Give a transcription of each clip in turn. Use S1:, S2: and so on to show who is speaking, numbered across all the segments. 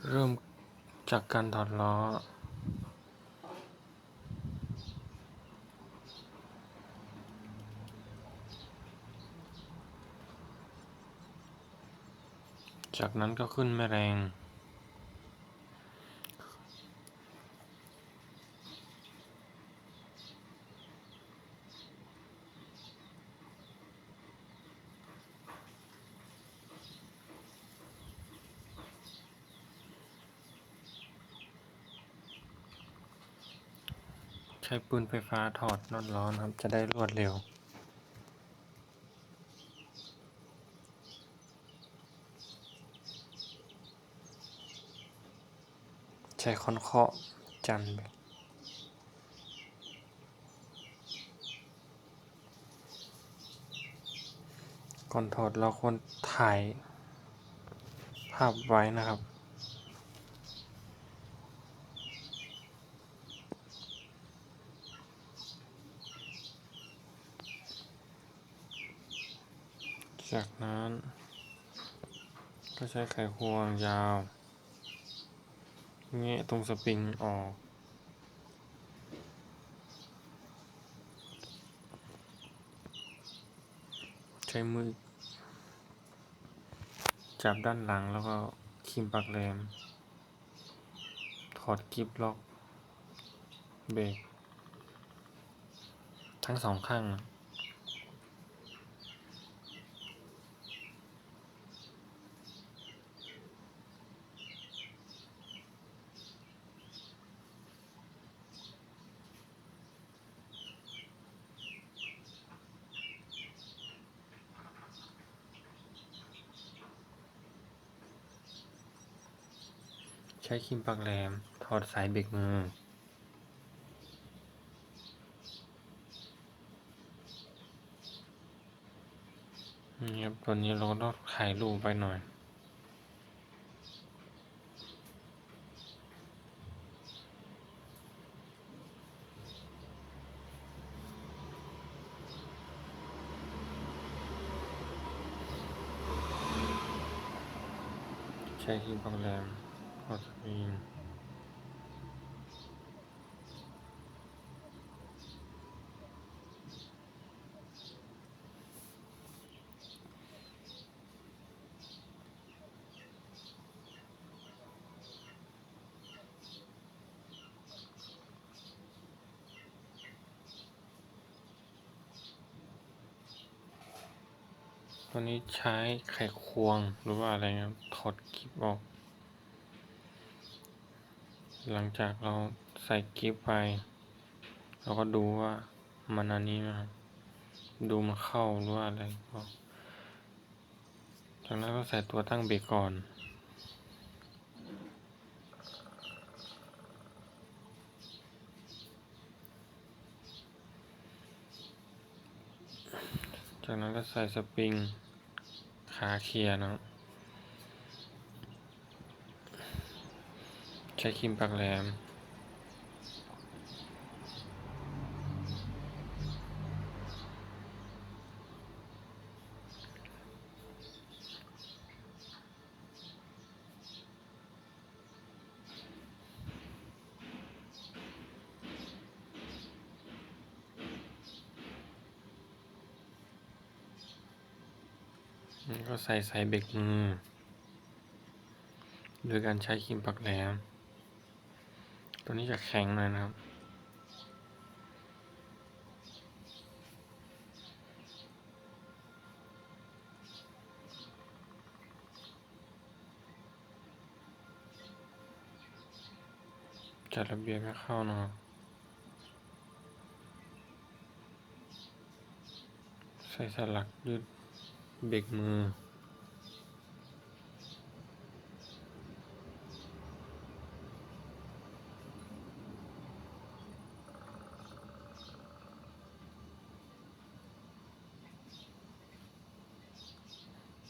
S1: เริ่มจากการถอดล้อ จากนั้นก็ขึ้นแม่แรง ช้ปืนไฟฟ้าถอดน็อตล้อนะครับ จะได้รวดเร็ว ใช้ค้อนเคาะจันไปก่อนถอดเราควรถ่ายภาพไว้นะครับ จากนั้น ก็ใช้ไขควงยาวแงะตรงสปริงออก ใช้มือ จับด้านหลังแล้วก็คีมปากแหลมถอดกิบล็อก เบรกทั้งสองข้างนะ ใช้ครีมปากแหลม ถอดสายเบรกมือ นี่ครับตัวนี้เราก็ต้องถ่ายรูปไปหน่อยใช้ครีมปากแหลม ตัวนี้ใช้ไขควงหรือว่าอะไรครับถอดคลิปออก หลังจากเราใส่กิฟไป เราก็ดูว่ามันอันนี้นะครับ ดูมันเข้าหรือว่าอะไรก็จากนั้นก็ใส่ตัวตั้งเบรกก่อนจากนั้นก็ใส่สปริงขาเคลียร์นะครับ ช้ครีมปากแหลมแล้วก็ใส่สายเบรกมือโดยการใช้ครีมปักแหลม ตัวนี้จะแข็งหน่อยนะครับ จัดระเบียบให้เข้านะครับใส่สลักยืดเบรกมือ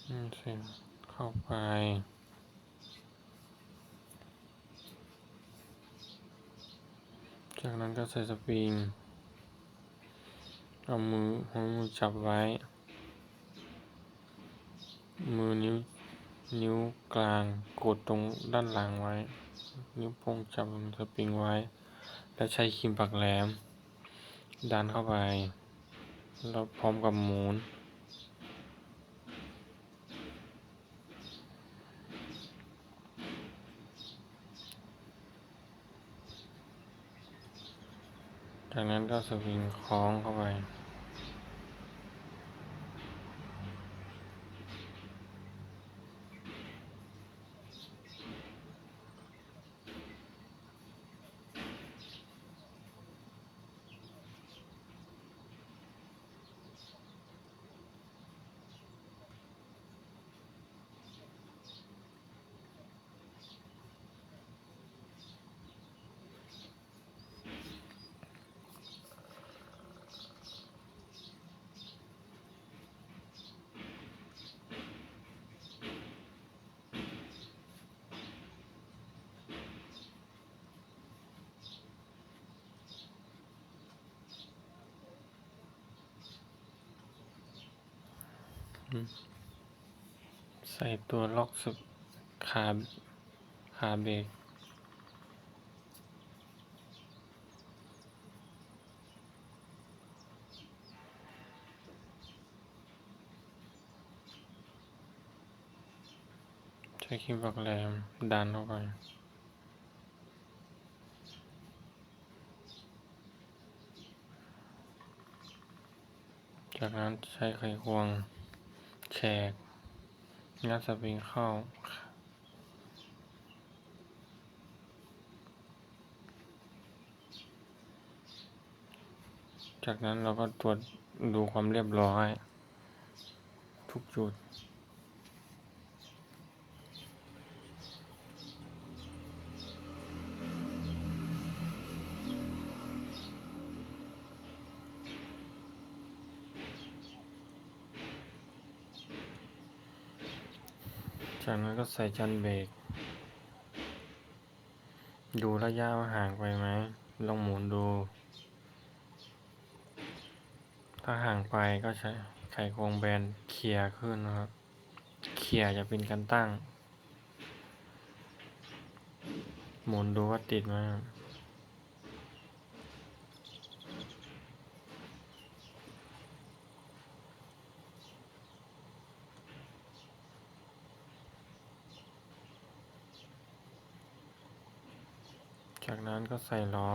S1: เสร็จเข้าไปจากนั้นก็ใส่สปริง เอามือหัวมือจับไว้ มือนิ้วนิ้วกลางกดตรงด้านหลังไว้ นิ้วโป้งจับสปริงไว้ แล้วใช้ครีมปักแหลม ดันเข้าไป แล้วพร้อมกับหมุน จากนั้นก็สวิงคล้องเข้าไป ใส่ตัวล็อกสกขาขาเบรกใช้ครีมปักแหลมดันเข้าไปจากนั้นใช้ไขควง แขกงานสปริงเข้าจากนั้นเราก็ตรวจดูความเรียบร้อย ทุกจุด จากนั้นก็ใส่จันเบรก ดูระยะว่าห่างไปไหม ลองหมุนดู ถ้าห่างไปก็ใช้ไขควงแบนเคลียร์ขึ้นนะครับเคลียร์จะเป็นการตั้ง หมุนดูว่าติดไหมครับ จากนั้นก็ใส่ล้อ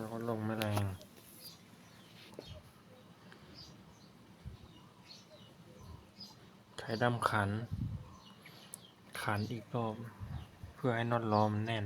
S1: แล้วก็ลงแมลงใช้ดำขัน ขันอีกรอบ เพื่อให้น็อตล้อมแน่น